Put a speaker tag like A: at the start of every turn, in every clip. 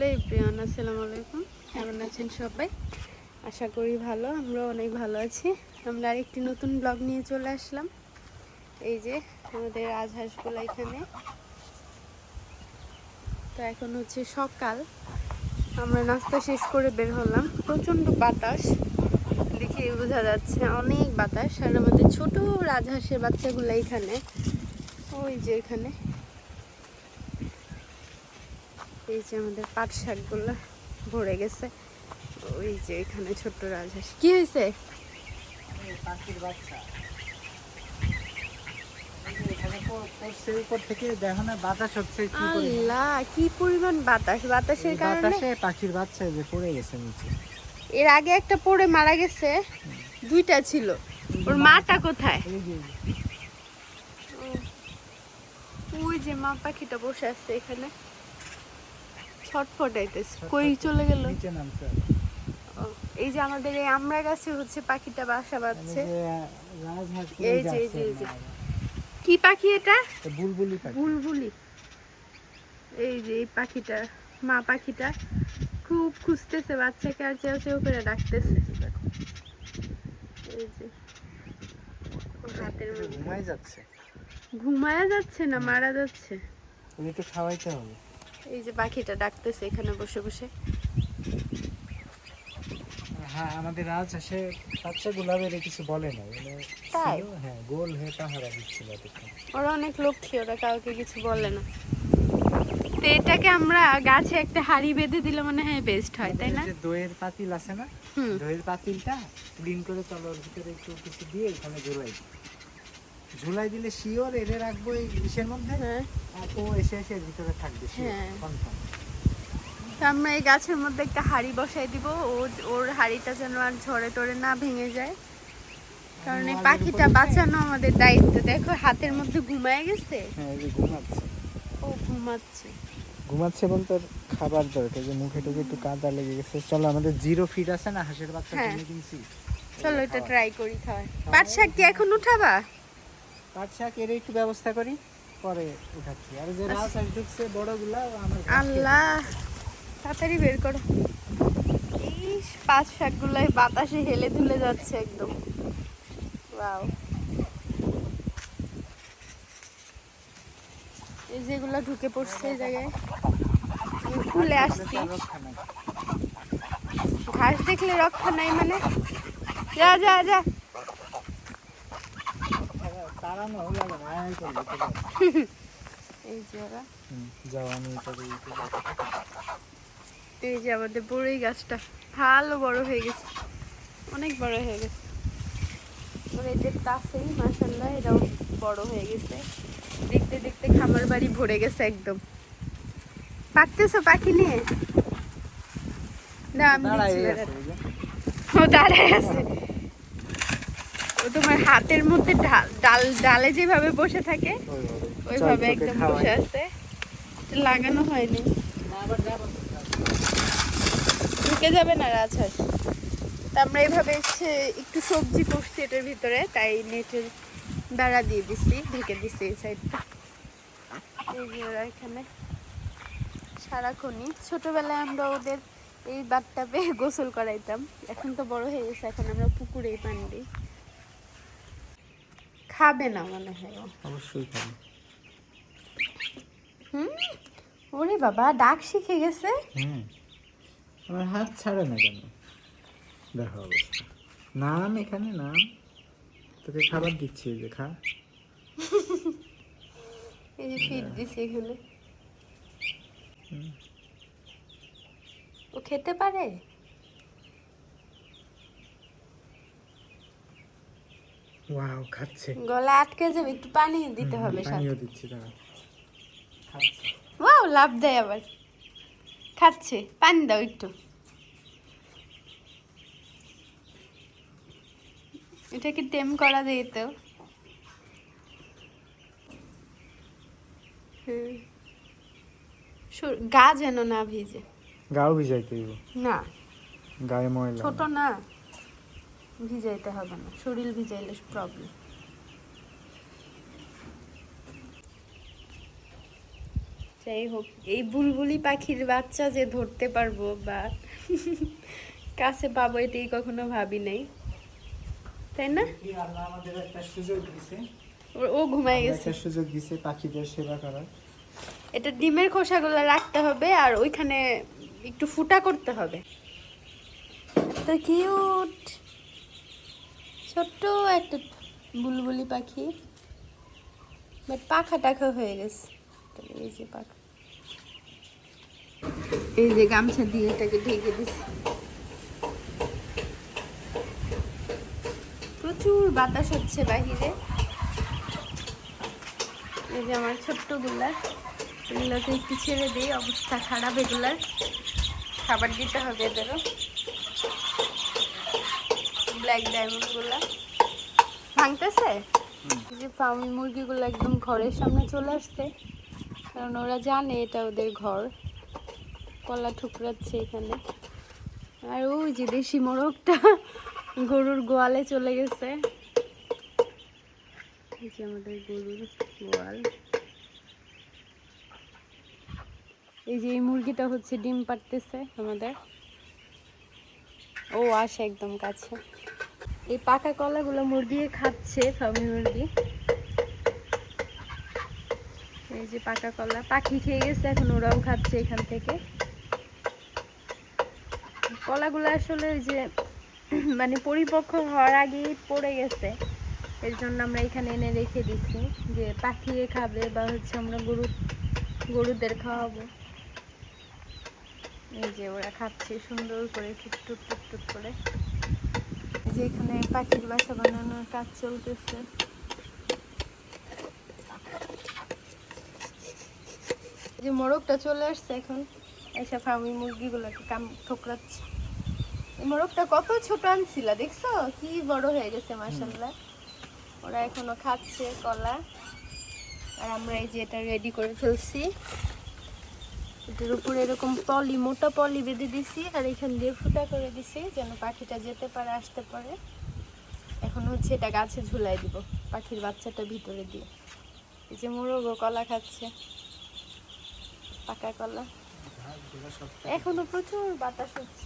A: Hello everyone আসসালামু আলাইকুম। কেমন আছেন সবাই? আশা করি ভালো আমরা অনেক ভালো আছি। আমরা আরেকটি নতুন ব্লগ নিয়ে চলে আসলাম। এই যে আমাদের রাজহাঁসগুলো এখানে। তো এখন হচ্ছে সকাল। আমরা নাস্তা শেষ করে বের হলাম। প্রচণ্ড বাতাস। দেখে বোঝা যাচ্ছে অনেক বাতাস। আর আমাদের ছোট রাজহাঁসের বাচ্চাগুলো এখানে। ওই যে এখানে। এই যে আমাদের পাট শাকগুলো ভরে গেছে। ওই যে এখানে ছোট্ট রাজহাঁস। কি হয়েছে?
B: উপর থেকে দেখো না বাতাস হচ্ছে কি পরিমাণ।
A: আল্লাহ কি পরিমাণ বাতাস। বাতাসের
B: এই
A: কারণে
B: বাতাসে পাখির বাচ্চা যে পড়ে গেছে নিচে।
A: এর আগে একটা পড়ে মারা গেছে। দুইটা ছিল। ওর মাটা কোথায়? ওই যে মা পাখিটা বসে আছে এখানে। ছটফটাইতেছে কই চলে গেল?
B: নিচে নামছে।
A: এই যে আমাদের এই আমরা গাছে হচ্ছে পাখিটা বাসা বাঁধছে। এই যে, এই যে, কি পাখি এটা?
B: বুলবুলি
A: বুলবুলি। এই যে এই পাখিটা মা পাখিটা খুব খুঁজতেছে বাচ্চাকে আর চেউ চেউ করে ডাকতেছে। এই যে হাতের মধ্যে
B: ঘুমাই যাচ্ছে।
A: ঘুমায়া যাচ্ছে না মারা যাচ্ছে।
B: একটু খাওয়াইতে হবে।
A: এই যে পাখিটা ডাকতেছে এখানে বসে বসে
B: হ্যাঁ আমাদের রাজহাঁসে বাচ্চা গুলাবের কিছু বলে না মানে
A: তাই?
B: হ্যাঁ গোল হয়ে পাহারা দিচ্ছিল।
A: ওরা অনেক লক্ষ্মী ওরা কাউকে কিছু বলে না তো এটাকে আমরা গাছে একটা হাড়ি বেঁধে দিলে মনে হয় বেস্ট হয় তাই না
B: দইয়ের পাতিল আছে না
A: হুম
B: দইয়ের পাতিলটা ক্লিন করে চলো ওর ভিতরে একটু কিছু দিয়ে এখানে ঝুলাই দিই। ঝুলাই দিলে শিওর এনে রাখব এই ইসের মধ্যে?
A: হ্যাঁ।
B: আর ও এসে এসে এর ভিতরে থাকবে
A: হ্যাঁ।
B: কনফার্ম
A: তো আমরা এই গাছের মধ্যে একটা হাড়ি বসাই দিব। ও ওর হাড়িটা যেন আর ঝড়ে টরে না ভেঙে যায়। কারণ এই পাখিটা বাঁচানো আমাদের দায়িত্ব। দেখো হাতের মধ্যে ঘুমায় গেছে?
B: হ্যাঁ এই যে ঘুমাচ্ছে।
A: ও ঘুমাচ্ছে।
B: ঘুমাচ্ছে বলতে ওর খাবার দরকার যে মুখে টুকে একটু কাদা লেগে গেছে। চলো আমাদের জিরো ফিট আছে না হাঁসের বাচ্চা
A: হ্যাঁ।
B: কিনে কিনছি।
A: চলো এটা ট্রাই করি খাওয়াই পাট শাক কি এখন উঠাবা?
B: পাট শাক এর একটু ব্যবস্থা করি পরে উঠাচ্ছি। আর যে রাস হাঁস ঢুকছে বড়গুলা আমার
A: আল্লাহ তাড়াতাড়ি বের করো। এই পাঁচ শাকগুলো বাতাসে হেলে দুলে যাচ্ছে একদম। ওয়াও। এই যেগুলো ঢুকে পড়ছে এই জায়গায় খুলে আসছি। ঘাস দেখলে রক্ষা নাই মানে। যা যা যা
B: তাড়ানো হলো না, আয় আয় করবে, চলে আসো।
A: এই যে ওরা।
B: যাও আমি।
A: এই যে আমাদের বড়ই গাছটা। ভালো বড় হয়ে গেছে। অনেক বড় হয়ে গেছে। যে কাছেই মাসাল্লাহ এটাও বড় হয়ে গেছে। দেখতে দেখতে খামার বাড়ি ভরে গেছে একদম। পাকতেছো পাখি নিয়ে? না আমি। ও দাঁড়ায় আছে। ও তোমার হাতের মধ্যে ডাল ডাল যেভাবে বসে থাকে
B: ওইভাবে।
A: একদম বসে আছে। লাগানো হয়নি।
B: আবার
A: ঢুকে যাবে না রাজহাঁস। আমরা এইভাবে এসে একটু সবজি করছি এটার ভিতরে তাই নেটের বেড়া দিয়ে দিচ্ছি ঢেকে দিচ্ছি এই সাইডটা। ওরা এখানে সারাক্ষণই। ছোটবেলায় আমরা ওদের এই পেয়ে গোসল করাইতাম। এখন তো বড় হয়ে গেছে এখন আমরা পুকুরেই পানি দিই। খাবে না মনে হয়।
B: অবশ্যই খাবে।
A: হুম? ওরে বাবা ডাক শিখে গেছে।
B: হুম। আমার হাত ছাড়ে না কেন? দেখো অবস্থা। নাম এখানে নাম। তোকে খাবার দিচ্ছি যে খা।
A: এই যে ফিট দিছি এখানে। ও খেতে পারে?
B: ওয়াও খাচ্ছে।
A: গলা আটকে যাবে একটু পানি দিতে হবে
B: পানিও দিচ্ছি দাঁড়া
A: ওয়াও লাভ দেয় আবার। খাচ্ছে পানি দাও একটু। এটা কি টেম করা যেত গা যেন না ভিজে।
B: গাও ভিজাইতে
A: না।
B: গায়ে ময়লা।
A: ছোট না। ভিজাইতে হবে না। শরীর ভিজাইলে প্রবলেম যাই হোক এই বুলবুলি পাখির বাচ্চা যে ধরতে পারব বা কাছে পাবো এটাই কখনো ভাবি নাই। তাই না?
B: আমাদের একটা সুযোগ দিছে।
A: ও- ও ঘুমাই গেছে।
B: একটা সুযোগ দিছে পাখিদের সেবা করার।
A: এটা ডিমের খোসাগুলো রাখতে হবে আর ওইখানে একটু ফুটা করতে হবে। তো কিউট ছোট্ট একটা বুলবুলি পাখি। বাট পাখা টাখা হয়ে গেছে। এই যে পাখা। এই যে গামছা দিয়ে এটাকে ঢেকে দিছি। প্রচুর বাতাস হচ্ছে বাহিরে। এই যে আমার ছোট্টগুলা। এগুলোকে একটু ছেড়ে দিই, অবস্থা খারাপ এগুলার। খাবার দিতে হবে এদেরও। ব্ল্যাক ডায়মন্ডগুলা ভাঙতেছে এই যে ফার্মি মুরগিগুলো একদম ঘরের সামনে চলে আসছে। কারণ ওরা জানে এটা ওদের ঘর। কলা ঠুকরাচ্ছে এখানে। আর ওই যে দেশি মোরগটা গরুর গোয়ালে চলে গেছে। এই যে আমাদের গরুর গোয়াল। এই যে এই মুরগিটা হচ্ছে ডিম পাড়তেছে আমাদের। ও আসে একদম কাছে। এই পাকা কলাগুলো মুরগি খাচ্ছে ফার্মি মুরগি। এই যে পাকা কলা, পাখি খেয়ে গেছে, এখন ওরাও খাচ্ছে এখান থেকে। কলাগুলো আসলে যে মানে পরিপক্ক হওয়ার আগেই পড়ে গেছে। এর জন্য আমরা এখানে এনে রেখে দিচ্ছি যে পাখি খাবে বা হচ্ছে আমরা গরু, গরুদের খাওয়াবো। এই যে ওরা খাচ্ছে সুন্দর করে, টুকটুক টুকটুক করে। এই যে এখানে পাখির বাসা বানানোর কাজ চলতেছে। যে মোরগটা চলে আসছে এখন, এসে ফার্মি মুরগিগুলোকে কাম ঠোকরাচ্ছে। মোরগটা কত ছোট আনছিল, দেখছ? কি বড় হয়ে গেছে মাসাল্লাহ ওরা এখনও খাচ্ছে কলা। আর আমরা এই যে এটা রেডি করে ফেলছি। এটার উপরে এরকম পলি মোটা পলি বেঁধে দিছি আর এখান দিয়ে ফুটা করে দিছি যেন পাখিটা যেতে পারে আসতে পারে। এখন হচ্ছে এটা গাছে ঝুলাই দিব পাখির বাচ্চাটা ভিতরে দিয়ে। এই যে মোরগও কলা খাচ্ছে পাকা কলা। এখনও প্রচুর বাতাস হচ্ছে।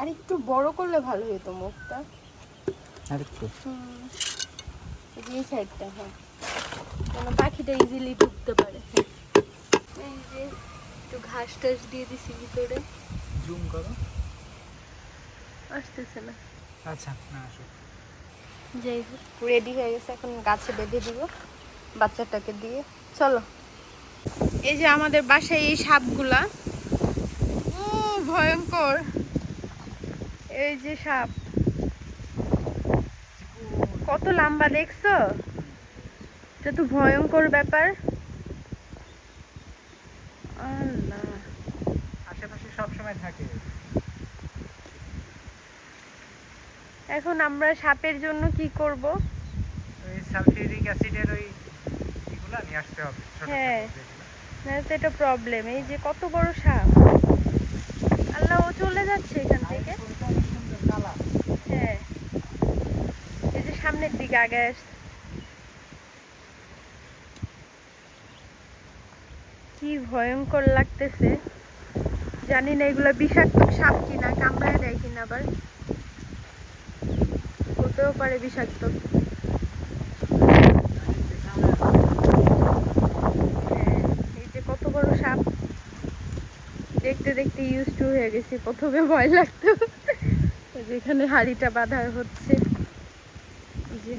A: আর একটু বড় করলে ভালো হতো মুখটা।
B: আর একটু
A: হুম। এই যে এই সাইডটা হ্যাঁ। যেন পাখিটা ইজিলি ঢুকতে পারে হ্যাঁ। এই যে একটু ঘাস টাস দিয়ে দিছি ভিতরে।
B: জুম করো।
A: আসতেছে না।
B: আচ্ছা না আসো।
A: যাই হোক রেডি হয়ে গেছে এখন গাছে বেঁধে দিব বাচ্চাটাকে দিয়ে। চলো। এই যে আমাদের বাসায় এই সাপগুলা। ও ভয়ঙ্কর। এই যে সাপ। কত লম্বা দেখছ? এটা তো ভয়ঙ্কর ব্যাপার। আল্লাহ।
B: আশেপাশে সব সময় থাকে।
A: এখন আমরা সাপের জন্য কি করব?
B: ওই সালফিউরিক অ্যাসিডের ওই এগুলো নিয়ে আসতে হবে
A: হ্যাঁ। না তো এটা প্রবলেম এই যে কত বড় সাপ। আল্লাহ ও চলে যাচ্ছে এখান থেকে
B: ফুলটা অনেক সুন্দর কালা
A: হ্যাঁ এই যে সামনের দিকে আগে কি ভয়ঙ্কর লাগতেছে। জানি না এগুলো বিষাক্ত সাপ কিনা কামড়ায় দেয় কিনা আবার। হতেও পারে বিষাক্ত। হ্যাঁ, কত বড় সাপ। দেখতে দেখতে ইউজ টু হয়ে গেছি প্রথমে ভয় লাগতো। এই যে এখানে হাড়িটা বাঁধা হচ্ছে। এই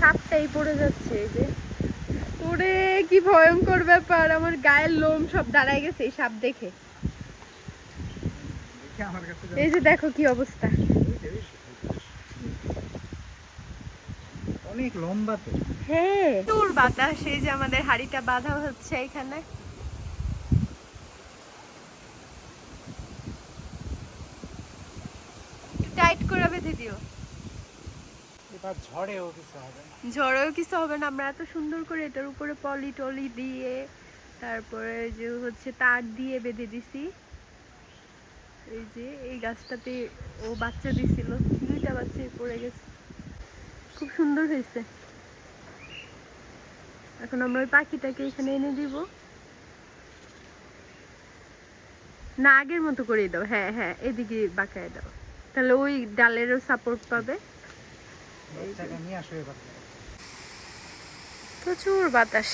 A: সাপটাই পড়ে যাচ্ছে এই যে। ওরে, কি ভয়ঙ্কর ব্যাপার, আমার গায়ের লোম সব দাঁড়ায় গেছে, এই সাপ দেখে। এই যে দেখো কি অবস্থা।
B: অনেক লম্বা তো।
A: হ্যাঁ। তোর বাতাস এই যে আমাদের হাড়িটা বাঁধা হচ্ছে এখানে। টাইট করে বেঁধে দিও।
B: ঝড়েও কিছু হবে না।
A: ঝড়েও কিছু হবে না আমরা এত সুন্দর করে এটার উপরে পলি টলি দিয়ে তারপরে যে হচ্ছে তার দিয়ে বেঁধে দিছি। এই যে এই গাছটাতে ও বাচ্চা দিছিল দুইটা বাচ্চা পড়ে গেছে। খুব সুন্দর হয়েছে। এখন আমরা ওই পাখিটাকে এখানে এনে দিব। না আগের মতো করে দাও। হ্যাঁ হ্যাঁ এদিকে বাঁকায় দাও। তাহলে ওই ডালেরও সাপোর্ট পাবে। প্রচুর বাতাস।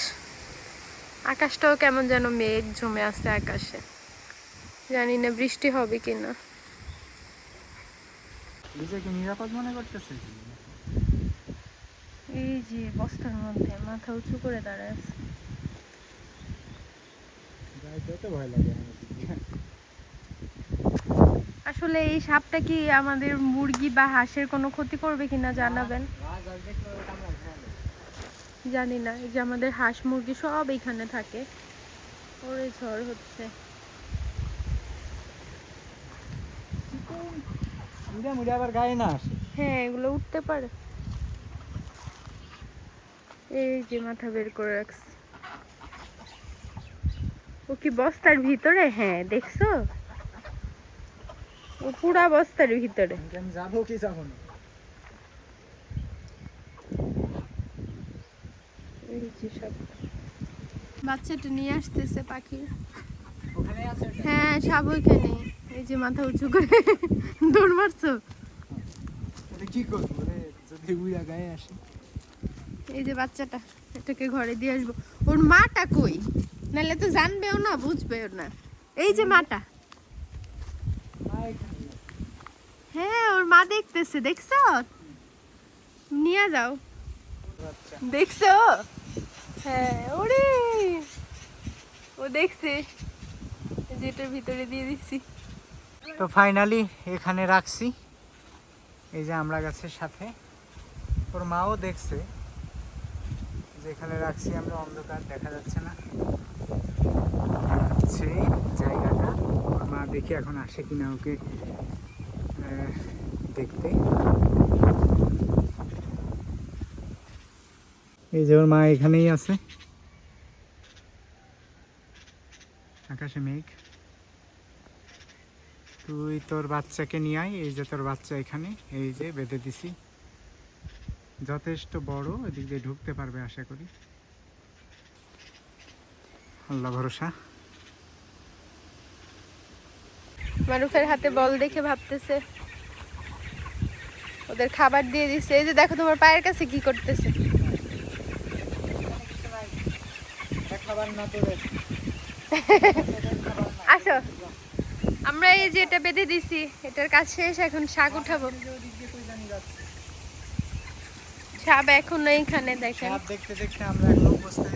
A: আকাশটাও কেমন যেন মেঘ জমে আছে আকাশে। জানি না বৃষ্টি হবে কিনা।
B: নিজেকে নিরাপদ মনে করতেছে
A: এই যে বস্তার মধ্যে মাথা উঁচু করে দাঁড়ায় আছে।
B: ভয় লাগে
A: আসলে এই সাপটা কি আমাদের মুরগি বা হাঁসের কোনো ক্ষতি করবে কিনা জানাবেন। জানি না এই যে আমাদের হাঁস মুরগি সব এখানে থাকে। ওরে ঝড় হচ্ছে।
B: আবার গায়ে না আসে।
A: হ্যাঁ এগুলো উঠতে পারে। এই যে মাথা বের করে রাখছে। ও কি বস্তার ভিতরে? হ্যাঁ দেখছ? ও পুরা বস্তার ভিতরে।
B: যাব কি যাব না?
A: এই যে সব। বাচ্চাটা নিয়ে আসতেছে পাখি
B: ওখানে আছে
A: হ্যাঁ সব ওইখানে এই যে মাথা উঁচু করে দৌড় মারছো।
B: কি করব? যদি উড়া গায়ে আসে।
A: এই যে বাচ্চাটা, এটাকে ঘরে দিয়ে আসব। ওর মাটা কই? নাহলে তো জানবেও না, বুঝবেও না। এই যে মাটা। হ্যাঁ ওর মা দেখতেছে, দেখছ? নিয়ে যাও। দেখছ? হ্যাঁ ওরে! ও দেখছে। যেটার ভিতরে দিয়ে দিচ্ছি।
B: তো ফাইনালি এখানে রাখছি। এই যে আমরা গাছের সাথে। ওর মাও দেখছে। যে এখানে রাখছি আমরা অন্ধকার, দেখা যাচ্ছে না। সেই জায়গাটা মা দেখি এখন আসে কিনা ওকে দেখতে। এই যে ওর মা এখানেই আছে। আকাশে মেঘ। তুই তোর বাচ্চাকে নিয়ে আয়, এই যে তোর বাচ্চা এখানে, এই যে বেঁধে দিছি। যথেষ্ট বড়, এদিক দিয়ে ঢুকতে পারবে আশা করি। আল্লাহ ভরসা।
A: মারুফের হাতে বল দেখে ভাবতেছে। ওদের খাবার দিয়ে দিচ্ছে এই যে দেখো তোমার পায়ের কাছে কি করতেছে। আসো। আমরা এই যে এটা বেঁধে দিছি, এটার কাজ শেষ, এখন শাক উঠাবো। সাপ এখন এইখানে দেখেন।
B: সাপ দেখতে দেখতে আমরা এখন উপস্থিত।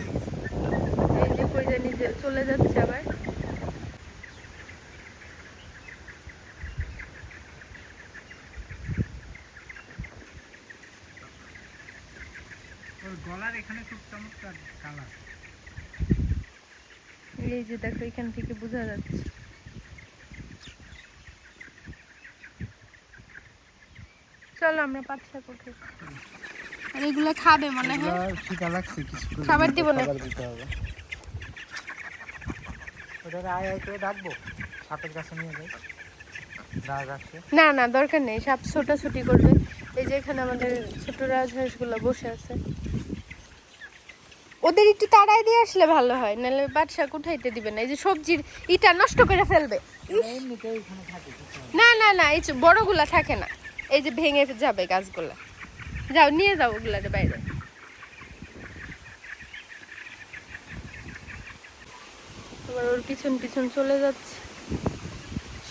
A: এই যে কই জানি যে চলে যাচ্ছে আবার।
B: ওর গলার এখানে খুব চমৎকার কালার।
A: এই যে দেখো এখান থেকে বোঝা যাচ্ছে। চলো আমরা পাঁচ শাক উঠে আর এগুলো খাবে মনে হয়।
B: খিদা লাগছে কিছু
A: খাবার দিব না।
B: খাবার দিতে হবে। ওটাকে আয় আয় করে ডাকবো। সাপের কাছে নিয়ে যাই।
A: না না দরকার নেই। সাপ ছোটাছুটি করবে। এই যে এখানে আমাদের ছোট রাজহাঁসগুলো বসে আছে। ওদের একটু তাড়াই দিয়ে আসলে ভালো হয়। নাহলে পাট শাক উঠাইতে দিবে না। এই যে সবজির ইটা নষ্ট করে ফেলবে।
B: না।
A: না না এই বড়গুলা থাকে না। এই যে ভেঙে যাবে গাছগুলা। যাও নিয়ে যাও ওগুলার বাইরে। এবার ওর পিছন পিছন চলে যাচ্ছে।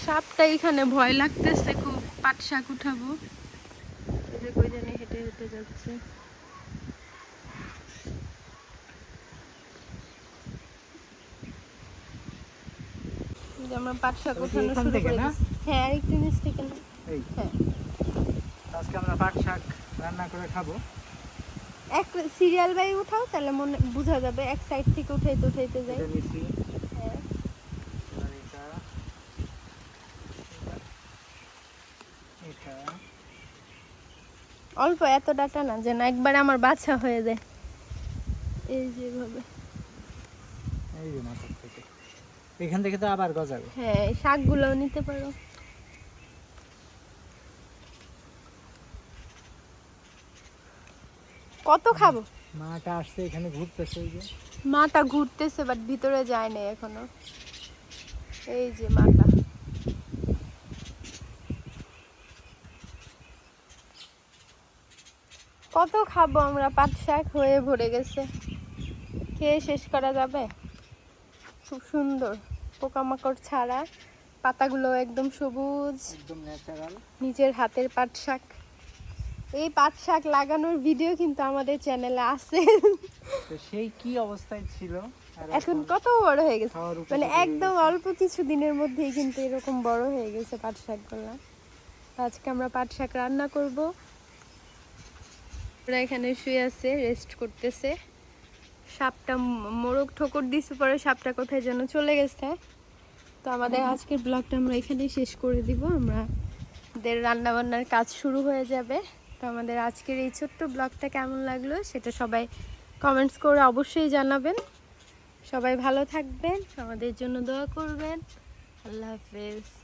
A: সাপটা এখানে ভয় লাগতেছে খুব পাট শাক উঠাবো। কই জানি হেঁটে হেঁটে যাচ্ছে। আমরা পাট শাক উঠানো শুরু করে হ্যাঁ আরেকটু নিচ থেকে না হ্যাঁ।
B: আজকে আমরা পাট শাক রান্না করে খাব।
A: এক সিরিয়াল বাই উঠাও তাহলে মনে বোঝা যাবে এক সাইড থেকে উঠাইতে উঠাইতে যাই। হ্যাঁ। অল্প এত ডাটা না যেন একবারে আমার বাচ্চা হয়ে যায়। এই যেভাবে
B: এই যে মাথার থেকে। এখান থেকে তো আবার গজাবে।
A: হ্যাঁ এই শাকগুলোও নিতে পারো। কত খাব?
B: মাটা আসছে এখানে ঘুরতেছে এই যে।
A: মাটা ঘুরতেছে বাট ভিতরে যায় না এখনও। এই যে মাটা। কত খাব আমরা? পাট শাক হয়ে ভরে গেছে। খেয়ে শেষ করা যাবে? খুব সুন্দর। পোকামাকড় ছাড়া পাতাগুলো একদম সবুজ।
B: একদম ন্যাচারাল
A: নিজের হাতের পাট শাক। এই পাট শাক লাগানোর ভিডিও কিন্তু আমাদের চ্যানেলে আছে।
B: তো সেই কি অবস্থায় ছিল?
A: এখন কত বড় হয়ে গেছে? মানে একদম অল্প কিছু দিনের মধ্যেই কিন্তু এরকম বড় হয়ে গেছে পাট শাকগুলো। আজকে আমরা পাট শাক রান্না করব। ওরা এখানে শুয়ে আছে রেস্ট করতেছে। সাপটা মোরগ ঠোকর দিছে পরে সাপটা কোথায় যেন চলে গেছে। তো আমাদের আজকের ব্লগটা আমরা এখানেই শেষ করে দিব। আমরা দের রান্না বান্নার কাজ শুরু হয়ে যাবে। তো আমাদের আজকের এই ছোট্ট ব্লগটা কেমন লাগল সেটা সবাই কমেন্টস করে অবশ্যই জানাবেন। সবাই ভালো থাকবেন, আমাদের জন্য দোয়া করবেন। আল্লাহ হাফেজ।